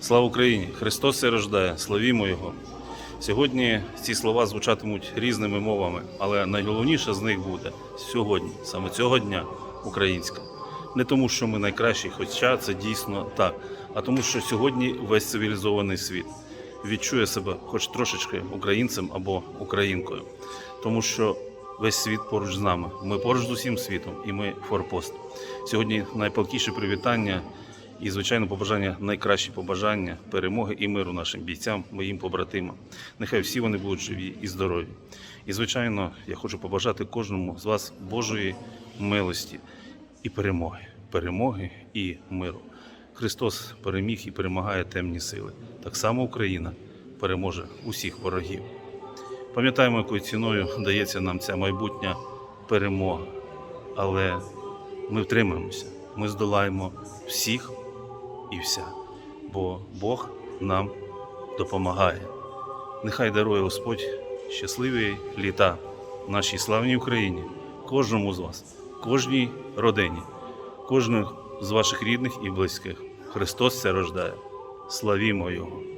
Слава Україні! Христос се рождає, славімо Його. Сьогодні ці слова звучатимуть різними мовами, але найголовніше з них буде сьогодні, саме цього дня, українська. Не тому, що ми найкращі, хоча це дійсно так, а тому, що сьогодні весь цивілізований світ відчує себе хоч трошечки українцем або українкою, тому що весь світ поруч з нами. Ми поруч з усім світом, і ми форпост. Сьогодні найпалкіше привітання і, звичайно, побажання найкращі побажання перемоги і миру нашим бійцям, моїм побратимам. Нехай всі вони будуть живі і здорові. І, звичайно, я хочу побажати кожному з вас Божої милості і перемоги, перемоги і миру. Христос переміг і перемагає темні сили. Так само Україна переможе усіх ворогів. Пам'ятаємо, якою ціною дається нам ця майбутня перемога. Але ми втримаємося, ми здолаємо всіх і вся, бо Бог нам допомагає. Нехай дарує Господь щасливі літа нашій славній Україні, кожному з вас, кожній родині, кожному з ваших рідних і близьких. Христос це рождає. Славімо Його!